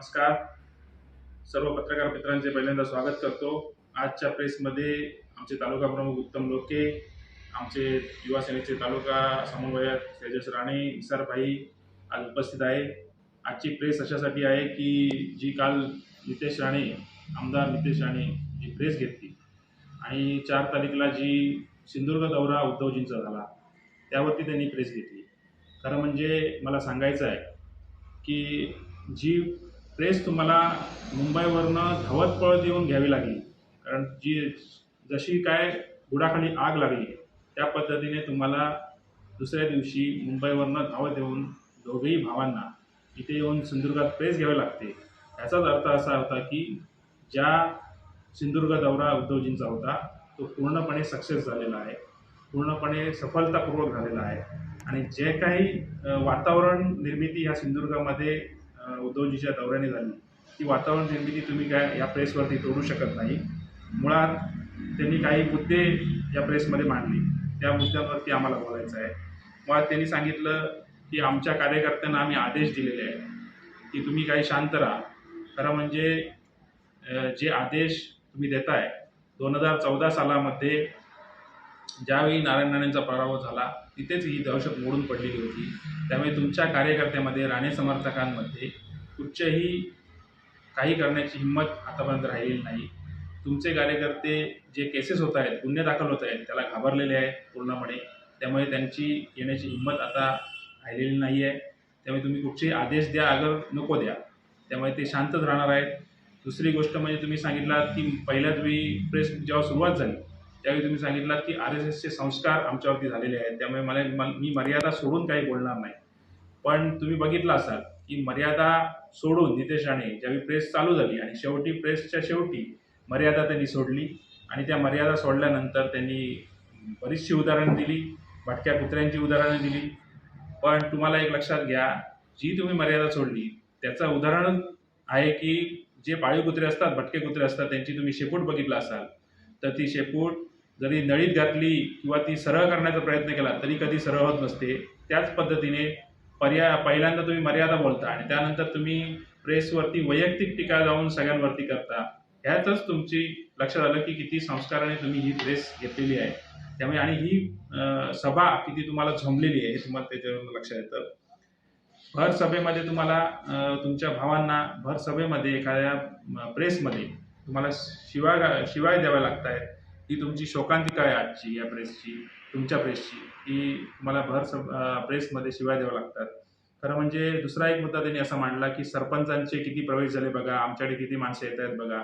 नमस्कार. सर्व पत्रकार मित्रांचे पहिल्यांदा स्वागत करतो. आजच्या प्रेसमध्ये आमचे तालुका प्रमुख उत्तम लोके आमचे युवा सेनेचे तालुका समन्वयक तेजस राणे निसारभाई आज उपस्थित आहे. आजची प्रेस अशासाठी आहे की जी काल नितेश राणे आमदार नितेश राणे जी प्रेस घेतली आणि चार तारीखला जी सिंधुदुर्ग दौरा उद्धवजींचा झाला त्यावरती त्यांनी प्रेस घेतली. खरं म्हणजे मला सांगायचं आहे की जी प्रेस तुम्हाला मुंबईवरनं धावत पळत येऊन घ्यावी लागली. कारण जी जशी काय बुडाखाली आग लागली त्या पद्धतीने तुम्हाला दुसऱ्या दिवशी मुंबईवरनं धावत येऊन दोघेही भावांना इथे येऊन सिंधुदुर्गात प्रेस घ्यावी लागते. याचाच अर्थ असा होता की ज्या सिंधुदुर्ग दौरा उद्धवजींचा होता तो पूर्णपणे सक्सेस झालेला आहे. पूर्णपणे सफलतापूर्वक झालेला आहे. आणि जे काही वातावरण निर्मिती ह्या सिंधुदुर्गामध्ये उद्धवजीच्या दौऱ्याने झाली. ती वातावरण निर्मिती तुम्ही काय या प्रेसवरती तोडू शकत नाही. मुळात त्यांनी काही मुद्दे या प्रेसमध्ये मांडले. त्या मुद्द्यांवरती आम्हाला बोलायचं आहे. मुळात त्यांनी सांगितलं की आमच्या कार्यकर्त्यांना आम्ही आदेश दिलेले आहेत की तुम्ही काही शांत राहा. खरं म्हणजे जे आदेश तुम्ही देताय दोन हजार चौदा सालामध्ये ज्यावेळी नारायण राणेंचा पराभव झाला तिथेच ही दहशत मोडून पडलेली होती. त्यामुळे तुमच्या कार्यकर्त्यामध्ये राणे समर्थकांमध्ये कुठच्याही काही करण्याची हिंमत आतापर्यंत राहिलेली नाही. तुमचे कार्यकर्ते जे केसेस होत आहेत गुन्हे दाखल होत आहेत त्याला घाबरलेले आहेत पूर्णपणे. त्यामुळे त्यांची येण्याची हिंमत आता राहिलेली नाही आहे त्यामुळे तुम्ही कुठचेही आदेश द्या अगर नको द्या. त्यामुळे ते शांतच राहणार आहेत. दुसरी गोष्ट म्हणजे तुम्ही सांगितलात की पहिल्याच वेळी प्रेस जेव्हा सुरुवात झाली त्यावेळी तुम्ही सांगितलात की आर एस एसचे संस्कार आमच्यावरती झालेले आहेत. त्यामुळे मला मी मर्यादा सोडून काही बोलणार नाही. पण तुम्ही बघितलं असाल की मर्यादा सोडून नितेश राणे ज्यावेळी प्रेस चालू झाली आणि शेवटी प्रेसच्या शेवटी मर्यादा त्यांनी सोडली आणि त्या मर्यादा सोडल्यानंतर त्यांनी बरीचशी उदाहरणं दिली भटक्या कुत्र्यांची उदाहरणं दिली. पण तुम्हाला एक लक्षात घ्या जी तुम्ही मर्यादा सोडली त्याचं उदाहरण आहे की जे पाळीव कुत्रे असतात भटके कुत्रे असतात त्यांची तुम्ही शेपूट बघितला असाल तर ती शेपूट जरी नळीत घातली किंवा ती सरळ करण्याचा प्रयत्न केला तरी कधी सरळ होत नसते. त्याच पद्धतीने पर्याय पहिल्यांदा तुम्ही मर्यादा बोलता आणि त्यानंतर तुम्ही प्रेसवरती वैयक्तिक टीका जाऊन सगळ्यांवरती करता. ह्यातच तुमची लक्षात आलं की किती संस्काराने तुम्ही ही प्रेस घेतलेली आहे. त्यामुळे आणि ही सभा किती तुम्हाला झोंबलेली आहे हे तुम्हाला त्याच्यावरून लक्षात येतं. भर सभेमध्ये तुम्हाला तुमच्या भावांना भर सभेमध्ये एखाद्या प्रेसमध्ये तुम्हाला शिवाय शिवाय द्याव्या लागत आहेत ही तुमची शोकांतिका आहे आजची या प्रेसची तुमच्या प्रेसची की तुम्हाला भर सब प्रेसमध्ये शिवाय द्याव्या लागतात. खरं म्हणजे दुसरा एक मुद्दा त्यांनी असा मांडला की सरपंचांचे किती प्रवेश झाले बघा आमच्याकडे किती माणसं येत आहेत बघा.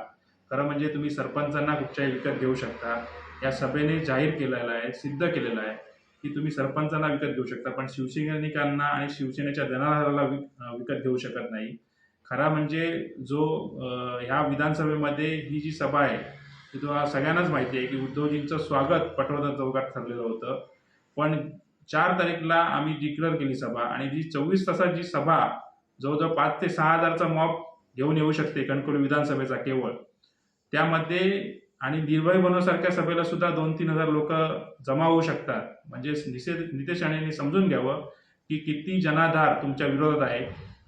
खरं म्हणजे तुम्ही सरपंचांना कुठच्याही विकत घेऊ शकता. या सभेने जाहीर केलेलं आहे सिद्ध केलेलं आहे की तुम्ही सरपंचांना विकत घेऊ शकता पण शिवसैनिकांना आणि शिवसेनेच्या जनाधाराला विकत घेऊ शकत नाही. खरा म्हणजे जो ह्या विधानसभेमध्ये ही जी सभा आहे की तुम्हाला सगळ्यांनाच माहिती आहे की उद्धवजींचं स्वागत पटवर्धन चौकात ठरलेलं होतं. पण चार तारीखला आम्ही डिक्लेअर केली सभा आणि जी चोवीस तासात जी सभा जवळजवळ पाच ते सहा हजारचा मॉब घेऊन येऊ शकते कणकवली विधानसभेचा केवळ. त्यामध्ये आणि निर्भय बनवसारख्या सभेला सुद्धा दोन तीन हजार लोक जमा होऊ शकतात. म्हणजे निषेध नितेश राणेंनी समजून घ्यावं की किती जनाधार तुमच्या विरोधात आहे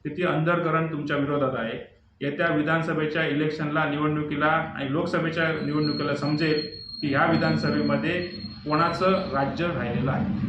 किती अंधरकरण तुमच्या विरोधात आहे. येत्या विधानसभेच्या इलेक्शनला निवडणुकीला आणि लोकसभेच्या निवडणुकीला समजेल की ह्या विधानसभेमध्ये कोणाचं राज्य राहिलेलं आहे.